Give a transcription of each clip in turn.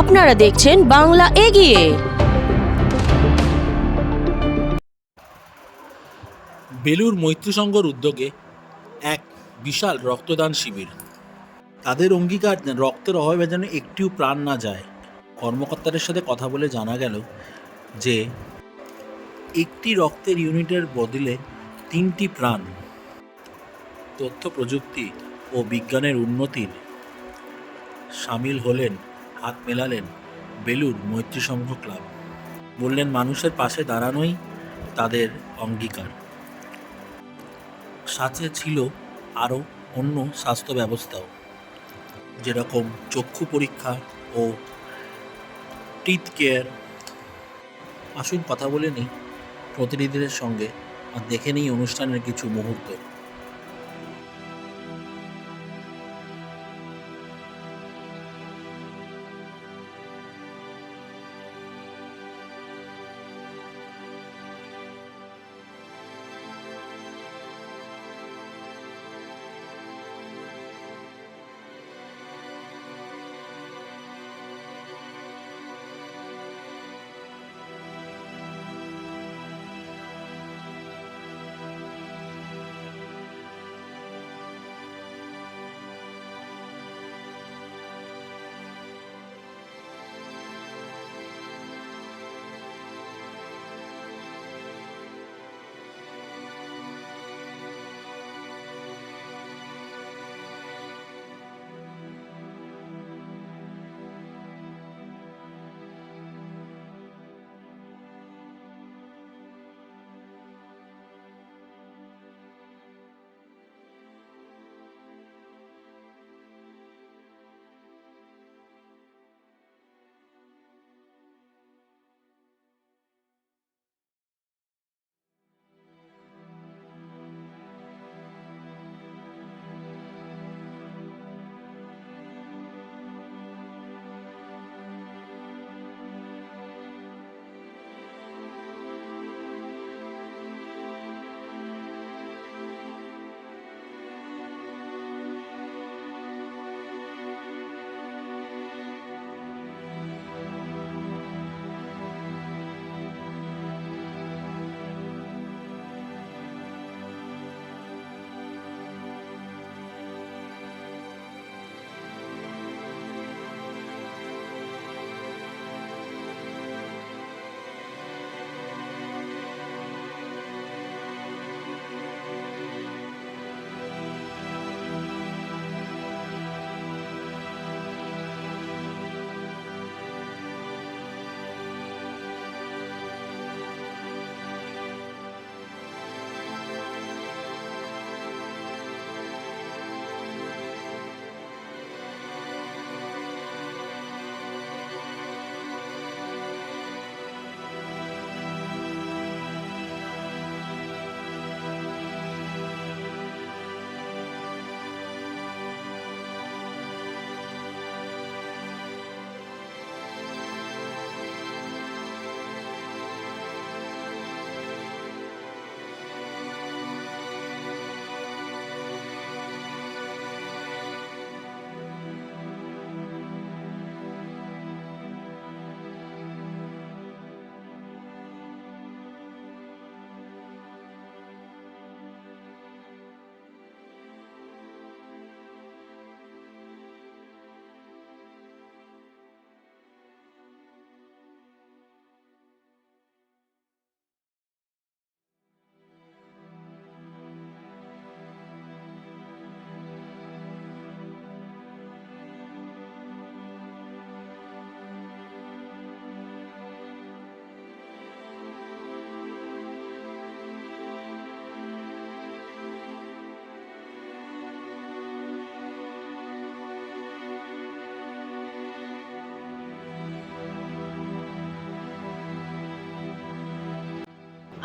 আপনারা দেখছেন বাংলা এগিয়ে। বেলুর মৈত্রী সংঘর উদ্যোগে এক বিশাল রক্তদান শিবির। তাদের অঙ্গীকার রক্তের অভাবে যেন একটিও প্রাণ না যায়। কর্মকর্তাদের সাথে কথা বলে জানা গেল যে, একটি রক্তের ইউনিটের বদলে তিনটি প্রাণ, তথ্য প্রযুক্তি ও বিজ্ঞানের উন্নতির সামিল হলেন হাত মেলালেন বেলুর মৈত্রী সংঘ ক্লাব। বললেন, মানুষের পাশে দাঁড়ানোই তাদের অঙ্গীকার। সাথে ছিল আরও অন্য স্বাস্থ্য ব্যবস্থাও, যেরকম চক্ষু পরীক্ষা ও টিথ কেয়ার। আসুন কথা বলে নিই, প্রতিনিধিদের সঙ্গে। আর দেখে নিই অনুষ্ঠানের কিছু মুহূর্ত।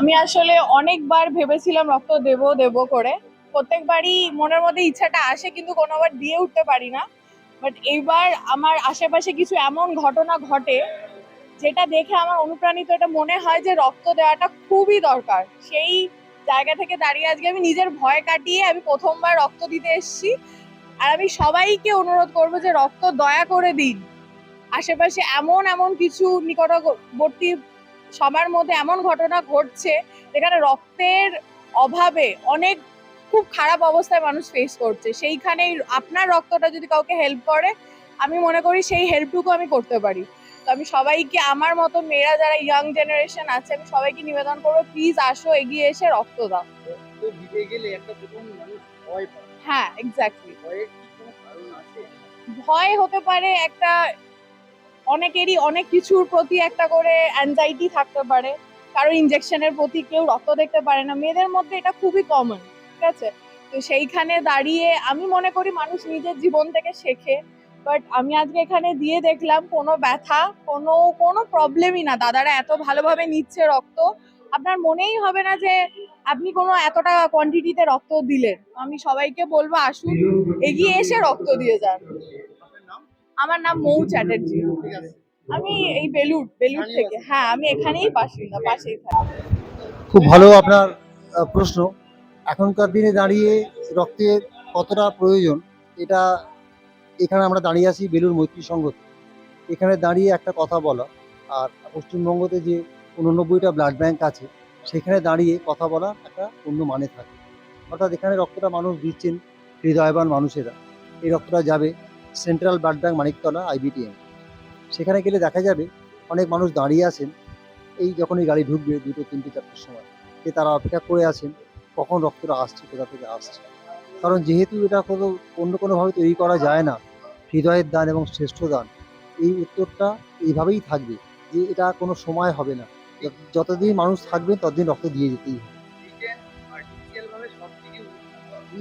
আমি আসলে অনেকবার ভেবেছিলাম রক্ত দেব দেব করে। প্রত্যেকবারই মনের মধ্যে ইচ্ছাটা আসে, কিন্তু কোনোবার দিয়ে উঠতে পারি না। বাট এইবার আমার আশেপাশে কিছু এমন ঘটনা ঘটে, যেটা দেখে আমার অনুপ্রাণিত, এটা মনে হয় যে রক্ত দেওয়াটা খুবই দরকার। সেই জায়গা থেকে দাঁড়িয়ে আজকে আমি নিজের ভয় কাটিয়ে আমি প্রথমবার রক্ত দিতে এসেছি। আর আমি সবাইকে অনুরোধ করব যে রক্ত দয়া করে দিন। আশেপাশে এমন এমন কিছু নিকটবর্তী সবার মধ্যে এমন ঘটনা ঘটছে যেখানে রক্তের অভাবে অনেক খুব খারাপ অবস্থায় মানুষ ফেস করছে। সেইখানে আপনার রক্তটা যদি কাউকে হেল্প করে আমি মনে করি সেই হেল্পটুকু আমি করতে পারি। তো আমি সবাইকে আমার মতো মেয়েরা যারা ইয়াং জেনারেশন আছে আমি সবাইকে নিবেদন করব প্লিজ আসো এগিয়ে এসে রক্ত দাও। হ্যাঁ এক্স্যাক্টলি ভয় হতে পারে একটা অনেকেরই অনেক কিছুর প্রতি একটা করে অ্যাংজাইটি থাকতে পারে। কারও ইনজেকশনের প্রতি কেউ রক্ত দেখতে পারে না। মেয়েদের মধ্যে এটা খুবই কমন ঠিক আছে? তো সেইখানে দাঁড়িয়ে আমি মনে করি মানুষ নিজের জীবন থেকে শেখে। বাট আমি আজকে এখানে দিয়ে দেখলাম কোনো ব্যথা, কোনো কোনো প্রবলেমই না। দাদারা এত ভালোভাবে নিচ্ছে রক্ত। আপনার মনেই হবে না যে আপনি কোনো এতটা কোয়ান্টিটিতে রক্ত দিলেন। আমি সবাইকে বলব আসুন, এগিয়ে এসে রক্ত দিয়ে যান। আমার নাম মৌ চ্যাটার্জি। আমি এই বেলুর বেলুর থেকে। হ্যাঁ আমি এখানেই বাসিন্দা পাশেই থাকি। খুব ভালো আপনার প্রশ্ন। এখনকার দিনে দাঁড়িয়ে রক্তের কতটা প্রয়োজন এটা এখানে আমরা দাঁড়িয়ে আছি বেলুর মৈত্রী সংঘতে। এখানে দাঁড়িয়ে একটা কথা বলা আর পশ্চিমবঙ্গতে যে উননব্বইটা ব্লাড ব্যাংক আছে সেখানে দাঁড়িয়ে কথা বলা একটা অন্য মানে থাকে। অর্থাৎ এখানে রক্তটা মানুষ দিচ্ছেন হৃদয়বান মানুষেরা। এই রক্তটা যাবে সেন্ট্রাল ব্লাড মানিকতলা আইবিটিএম সেখানে গেলে দেখা যাবে অনেক মানুষ দাঁড়িয়ে আছেন। এই যখন এই গাড়ি ঢুকবে দুটো, তিনটে, চারটের সময়, যে তারা অপেক্ষা করে আছেন, কখন রক্তটা আসছে, কোথা থেকে আসছে। কারণ যেহেতু এটা কোনো, অন্য কোনোভাবে তৈরি করা যায় না, হৃদয়ের দান এবং শ্রেষ্ঠ দান, এই উত্তরটা এইভাবেই থাকবে যে এটা কোনো সময় হবে না। যতদিন মানুষ থাকবে ততদিন রক্ত দিয়ে যেতেই হবে।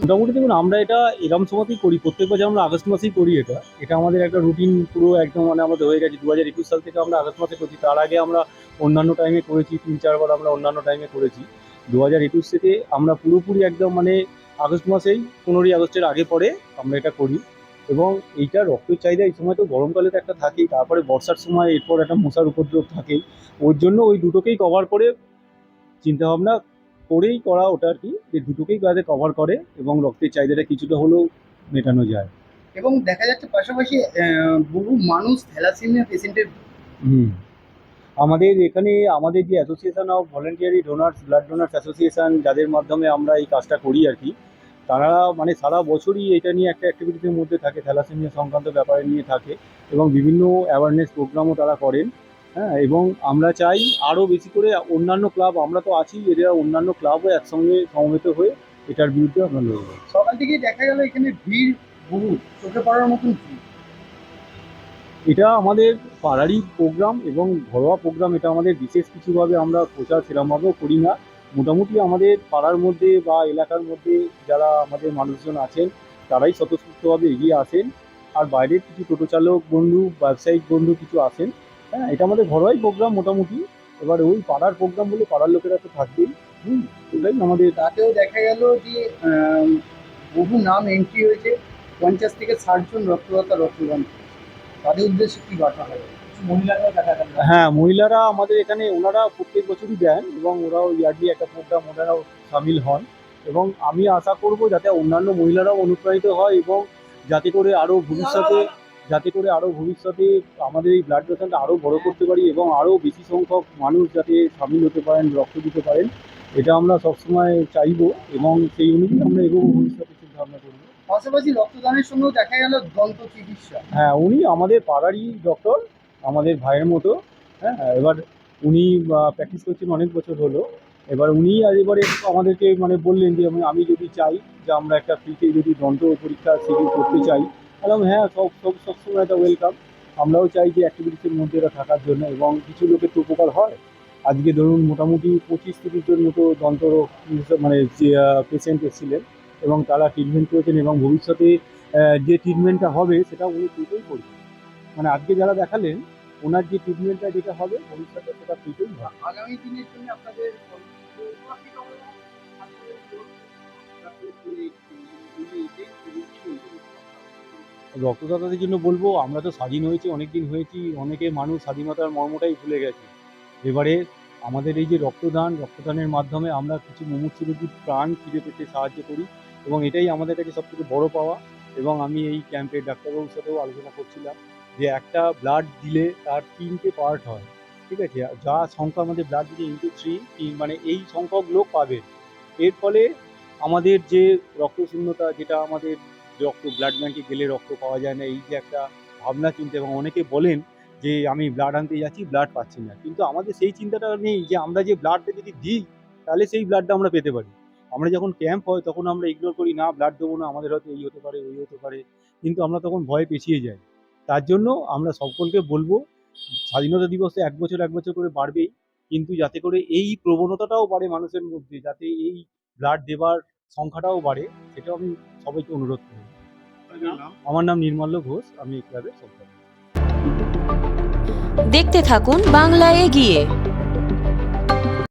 মোটামুটি দেখুন, আমরা এটা এরম সময়তেই করি, প্রত্যেক বছর আমরা আগস্ট মাসেই করি এটা। এটা আমাদের একটা রুটিন পুরো একদম মানে আমাদের হয়ে গেছে। দু হাজার একুশ সাল থেকে আমরা আগস্ট মাসে করছি। তার আগে আমরা অন্যান্য টাইমে করেছি, তিন চারবার আমরা অন্যান্য টাইমে করেছি। দু হাজার একুশ থেকে আমরা পুরোপুরি একদম মানে আগস্ট মাসেই পনেরোই আগস্টের আগে পরে আমরা এটা করি। এবং এইটা রক্তের চাহিদা এই সময় তো গরমকালে তো একটা থাকেই, তারপরে বর্ষার সময় এরপর একটা মশার উপদ্রব থাকেই। ওর জন্য ওই দুটোকেই কভার করে চিন্তাভাবনা করেই করা ওটা আর কি যে দুটোকেই কাজে কভার করে এবং রক্তের চাহিদাটা কিছুটা হলেও মেটানো যায়। এবং দেখা যাচ্ছে পাশাপাশি বহু মানুষ থ্যালাসেমিয়া পেশেন্টের হুম। আমাদের এখানে আমাদের যে association of voluntary donors blood donors association যাদের মাধ্যমে আমরা এই কাজটা করি আর কি তারা মানে সারা বছরই এটা নিয়ে একটা অ্যাক্টিভিটিসের মধ্যে থাকে থ্যালাসেমিয়া সংক্রান্ত ব্যাপারে নিয়ে থাকে এবং বিভিন্ন অ্যাওয়ারনেস প্রোগ্রামও তারা করেন। হ্যাঁ এবং আমরা চাই আরও বেশি করে অন্যান্য ক্লাব আমরা তো আছি এরা অন্যান্য ক্লাবও একসঙ্গে সমবেত হয়ে এটার বিরুদ্ধে আমরা লড়বো। সকাল থেকে দেখা গেল এখানে ভিড় বহু চোখে পড়ার মতন ভিড়। এটা আমাদের পাড়ারই প্রোগ্রাম এবং ঘরোয়া প্রোগ্রাম এটা আমাদের বিশেষ কিছুভাবে আমরা প্রচার সেরকমভাবেও করি না। মোটামুটি আমাদের পাড়ার মধ্যে বা এলাকার মধ্যে যারা আমাদের মানুষজন আছেন তারাই স্বতঃস্ফূর্তভাবে এগিয়ে আসেন। আর বাইরের কিছু টোটো চালক বন্ধু ব্যবসায়িক বন্ধু কিছু আসেন হ্যাঁ এটা আমাদের ঘরোয়াই প্রোগ্রাম মোটামুটি। এবার ওই পাড়ার প্রোগ্রাম বলে পাড়ার লোকেরা তো থাকবেই। হুম আমাদের। তাতেও দেখা গেল যে বহু নাম এন্ট্রি হয়েছে। পঞ্চাশ থেকে ষাট জন রক্তদাতা রক্তদান তাদের উদ্দেশ্যে কি বার্তা হবে? হ্যাঁ মহিলারা আমাদের এখানে ওনারা প্রত্যেক বছরই দেন এবং ওরাও ইয়ারলি একটা প্রোগ্রাম ওনারাও সামিল হন। এবং আমি আশা করব যাতে অন্যান্য মহিলারাও অনুপ্রাণিত হয় এবং যাতে করে আরও ভবিষ্যতে যাতে করে আরও ভবিষ্যতে আমাদের এই ব্লাড ডোনেশনটা আরও বড় করতে পারি এবং আরও বেশি সংখ্যক মানুষ যাতে সামিল হতে পারেন রক্ত দিতে পারেন এটা আমরা সবসময় চাইব এবং সেই অনুযায়ী আমরা এগোবো ভবিষ্যতে চিন্তা ভাবনা করব। পাশাপাশি রক্তদানের সঙ্গেও দেখা গেল দন্ত চিকিৎসা। হ্যাঁ উনি আমাদের পাড়ারই ডক্টর আমাদের ভাইয়ের মতো হ্যাঁ এবার উনি প্র্যাকটিস করছেন অনেক বছর হলো এবার উনি আজ এবারে আমাদেরকে মানে বললেন যে আমি আমি যদি চাই যে আমরা একটা ফ্রিতে যদি দন্ত পরীক্ষা শিবির করতে চাই বললাম হ্যাঁ সব সব সবসময় এটা ওয়েলকাম আমরাও চাই যে অ্যাক্টিভিটিসের মধ্যে এটা থাকার জন্য এবং কিছু লোকের তো উপকার হয় আজকে ধরুন মোটামুটি পঁচিশ তিরিশ জন মতো দন্ত মানে যে পেশেন্ট এসেছিলেন এবং তারা ট্রিটমেন্ট করেছেন এবং ভবিষ্যতে যে ট্রিটমেন্টটা হবে সেটা উনি ফ্রিতেই করবেন মানে আজকে যারা দেখালেন ওনার যে ট্রিটমেন্টটা যেটা হবে ভবিষ্যতে সেটা ফ্রিতেই হবে আগামী দিনের জন্য আপনাদের রক্তদাতাদের জন্য বলব, আমরা তো স্বাধীন হয়েছি অনেক দিন হয়েছি, অনেকে মানুষ স্বাধীনতার মর্মটাই ভুলে গেছে। এবারে আমাদের এই যে রক্তদান, রক্তদানের মাধ্যমে আমরা কিছু মুমূর্ষু প্রাণ ফিরে পেতে সাহায্য করি এবং এটাই আমাদের কাছে সবথেকে বড় পাওয়া এবং আমি এই ক্যাম্পে ডাক্তারবাবুর সাথেও আলোচনা করছিলাম যে একটা ব্লাড দিলে তার তিনটে পার্ট হয়, ঠিক আছে? যা সংখ্যা আমাদের ব্লাড দিলে ইন্টু থ্রি মানে এই সংখ্যক লোক পাবে। এর ফলে আমাদের যে রক্তশূন্যতা, যেটা আমাদের রক্ত ব্লাড ব্যাংকে গেলে রক্ত পাওয়া যায় না। এই যে একটা ভাবনা চিন্তা, এবং অনেকে বলেন যে, আমি ব্লাড আনতে যাচ্ছি ব্লাড পাচ্ছি না। কিন্তু আমাদের সেই চিন্তাটা নেই যে, আমরা যে ব্লাডটা যদি দিই, তাহলে সেই ব্লাডটা আমরা পেতে পারি। আমরা যখন ক্যাম্প হয়, তখন আমরা ইগনোর করি, না ব্লাড দেবো না, আমাদের হয়তো এই হতে পারে, ওই হতে পারে। কিন্তু আমরা তখন ভয়ে পেছিয়ে যাই। তার জন্য আমরা সকলকে বলব, স্বাধীনতা দিবসে এক বছর এক বছর করে বাড়বেই, কিন্তু যাতে করে এই প্রবণতাটাও বাড়ে মানুষের মধ্যে, যাতে এই ব্লাড দেবার সংখ্যাটাও বাড়ে, সেটাও আমি সবাইকে অনুরোধ করব। আমার নাম নির্মল্য ঘোষ আমি ক্লাবের সম্পাদক। দেখতে থাকুন বাংলা এগিয়ে।